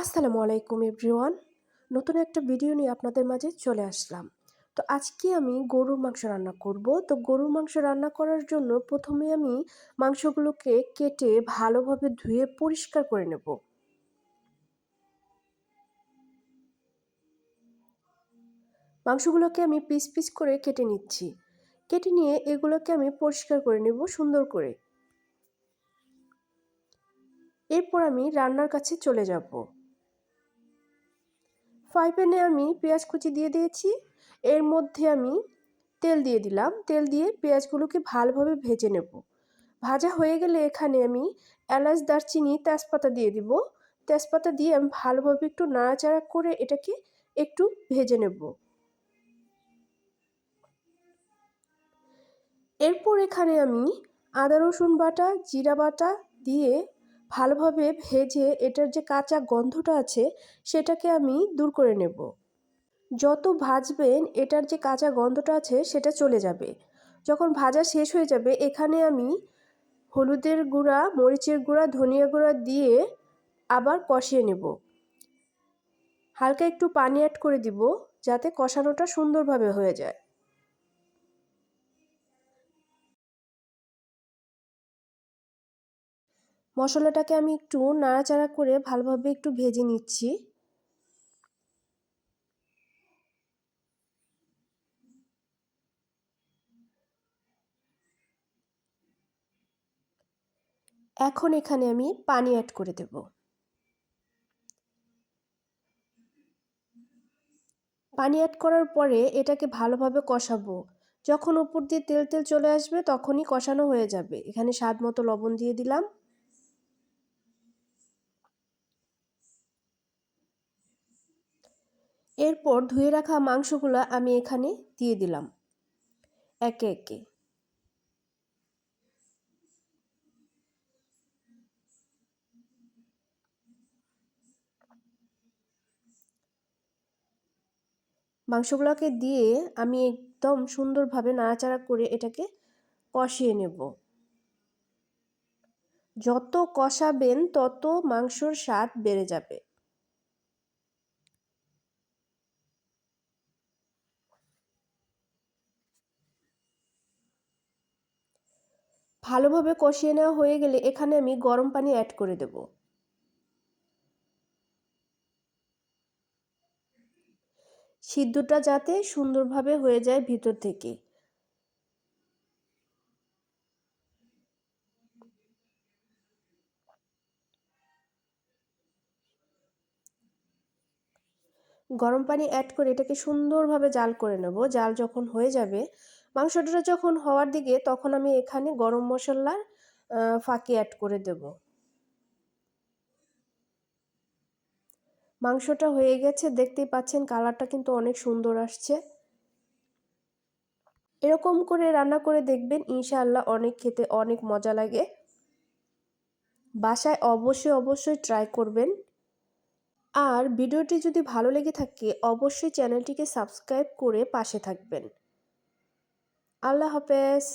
আসসালামু আলাইকুম এভরিওয়ান। নতুন একটা ভিডিও নিয়ে আপনাদের মাঝে চলে আসলাম। তো আজকে আমি গরুর মাংস রান্না করব। তো গরুর মাংস রান্না করার জন্য প্রথমে আমি মাংসগুলোকে কেটে ভালোভাবে ধুয়ে পরিষ্কার করে নেব। মাংসগুলোকে আমি পিস পিস করে কেটে নিচ্ছি। কেটে নিয়ে এগুলোকে আমি পরিষ্কার করে নেব সুন্দর করে। এরপর আমি রান্নার কাছে চলে যাব। ফ্রাই প্যানে আমি পেঁয়াজ কুচি দিয়ে দিয়েছি। এর মধ্যে আমি তেল দিয়ে দিলাম। তেল দিয়ে পেঁয়াজগুলোকে ভালোভাবে ভেজে নেব। ভাজা হয়ে গেলে এখানে আমি এলাচ, দারচিনি, তেজপাতা দিয়ে দিব। তেজপাতা দিয়ে আমি ভালোভাবে একটু নাড়াচাড়া করে এটাকে একটু ভেজে নেব। এরপর এখানে আমি আদা, রসুন বাটা, জিরা বাটা দিয়ে ভালোভাবে ভেজে এটার যে কাঁচা গন্ধটা আছে, সেটাকে আমি দূর করে নেব। যত ভাজবেন, এটার যে কাঁচা গন্ধটা আছে, সেটা চলে যাবে। যখন ভাজা শেষ হয়ে যাবে, এখানে আমি হলুদের গুঁড়া, মরিচের গুঁড়া, ধনিয়া গুঁড়া দিয়ে আবার কষিয়ে নেব। হালকা একটু পানি অ্যাড করে দিব, যাতে কষানোটা সুন্দরভাবে হয়ে যায়। মশলাটাকে আমি একটু নাড়াচাড়া করে ভালোভাবে একটু ভেজে নিচ্ছি। এখন এখানে আমি পানি অ্যাড করে দেব। পানি অ্যাড করার পরে এটাকে ভালোভাবে কষাবো। যখন উপর দিয়ে তেল তেল চলে আসবে তখনই কষানো হয়ে যাবে। এখানে স্বাদ মতো লবণ দিয়ে দিলাম। এরপর ধুয়ে রাখা মাংসগুলো আমি এখানে দিয়ে দিলাম। একে একে। মাংসগুলোকে দিয়ে আমি একদম সুন্দরভাবে নাড়াচাড়া করে এটাকে কষিয়ে নেব। যত কষাবেন তত মাংসর স্বাদ বেড়ে যাবে। ভালোভাবে কষিয়ে নেওয়া হয়ে গেলে এখানে আমি গরম পানি অ্যাড করে দেব। সিদ্ধটা যাতে সুন্দরভাবে হয়ে যায় ভিতর থেকে। গরম পানি অ্যাড করে এটাকে সুন্দরভাবে জাল করে নেব। জাল যখন হয়ে যাবে মাংসটা যখন হওয়ার দিকে, তখন আমি এখানে গরম মশলার ফাঁকি অ্যাড করে দেব। মাংসটা হয়ে গেছে, দেখতেই পাচ্ছেন কালারটা কিন্তু অনেক সুন্দর আসছে। এরকম করে রান্না করে দেখবেন, ইনশাআল্লাহ অনেক খেতে অনেক মজা লাগে। বাসায় অবশ্যই অবশ্যই ট্রাই করবেন। আর ভিডিওটি যদি ভালো লেগে থাকে, অবশ্যই চ্যানেলটিকে সাবস্ক্রাইব করে পাশে থাকবেন। আল্লাহ হাফেজ।